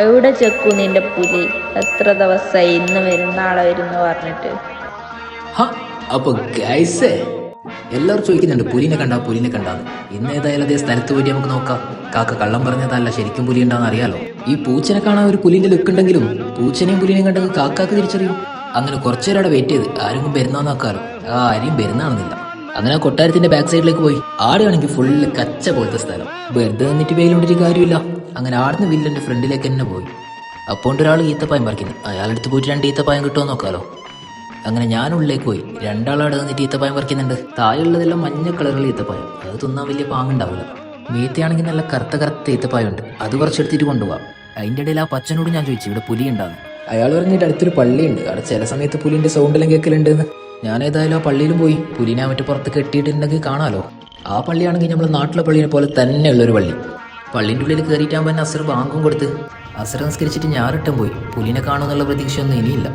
എവിടെ ചെക്കു നിന്റെ പുലി? എത്ര ദിവസമായി ഇന്ന് വരും നാളെ വരുന്നു പറഞ്ഞിട്ട് അപ്പൊ എല്ലാവരും ചോദിക്കുന്നുണ്ട് പുലിനെ കണ്ടാ പുലിനെ കണ്ടാന്ന്. ഇന്ന് ഏതായാലും അതേ സ്ഥലത്ത് പോയി നമുക്ക് നോക്കാം. കാക്ക കള്ളം പറഞ്ഞതല്ല ശരിക്കും പുലി ഉണ്ടാന്ന് അറിയാലോ. ഈ പൂച്ചനെ കാണാൻ ഒരു പുലിന്റെ ലുക്ക് ഉണ്ടെങ്കിലും പൂച്ചനെയും പുലിനെയും കണ്ടെങ്കിൽ കാക്കാക്ക് തിരിച്ചറിയും. അങ്ങനെ കുറച്ചുപേരവിടെ വെയിറ്റ് ചെയ്ത് ആരും വരുന്നാന്ന് നോക്കാലോ ആ ആരെയും വരുന്നാണെന്നില്ല അങ്ങനെ കൊട്ടാരത്തിന്റെ ബാക്ക് സൈഡിലേക്ക് പോയി. ആടെയാണെങ്കിൽ ഫുള്ള് കച്ച പോലത്തെ സ്ഥലം. വെറുതെ നിന്നിട്ട് വെയിലുണ്ടിട്ട് കാര്യമില്ല. അങ്ങനെ ആടുന്ന് വില്ലന്റെ ഫ്രണ്ടിലേക്ക് തന്നെ പോയി. അപ്പോൾ ഒരാൾ ഈത്തപ്പായം പറിക്കുന്നു. അയാളെടുത്ത് പോയിട്ട് രണ്ട് ഈത്തപ്പായം കിട്ടുമോ നോക്കാലോ. അങ്ങനെ ഞാൻ ഉള്ളിലേക്ക് പോയി. രണ്ടാളവിടെ നിന്നിട്ട് ഈത്തപ്പായം പറിക്കുന്നുണ്ട്. താഴെയുള്ളതെല്ലാം മഞ്ഞ കളറുള്ള ഈത്തപ്പായം. അത് തിന്നാൻ വലിയ പാങ്ങുണ്ടാവില്ല. മീത്തയാണെങ്കിൽ നല്ല കറുത്ത കറുത്ത ഈത്തപ്പായം ഉണ്ട് അത് കുറച്ചെടുത്തിട്ട് കൊണ്ടുപോവാം. അതിന്റെ ഇടയിൽ ആ പച്ചനോട് ഞാൻ ചോദിച്ചു ഇവിടെ പുലി ഉണ്ടാകും അയാൾ പറഞ്ഞിട്ട് അടുത്തൊരു പള്ളിയുണ്ട്. അവിടെ ചില സമയത്ത് പുലിന്റെ സൗണ്ടെല്ലാം കേൾക്കലുണ്ടെന്ന് ഞാൻ ഏതായാലും ആ പള്ളിയിലും പോയി. പുലിനെ മറ്റു പുറത്ത് കെട്ടിയിട്ടുണ്ടെങ്കിൽ കാണാലോ. ആ പള്ളിയാണെങ്കിൽ നമ്മുടെ നാട്ടിലെ പള്ളിയെ പോലെ തന്നെയുള്ള ഒരു പള്ളി. പള്ളിന്റെ ഉള്ളിൽ കയറിയിട്ടാകുമ്പോൾ തന്നെ അസർ ബാങ്കും കൊടുത്ത്. അസർ നിസ്കരിച്ചിട്ട് ഞാറിട്ടും പോയി. പുലിനെ കാണുമെന്നുള്ള പ്രതീക്ഷയൊന്നും ഇനിയില്ല.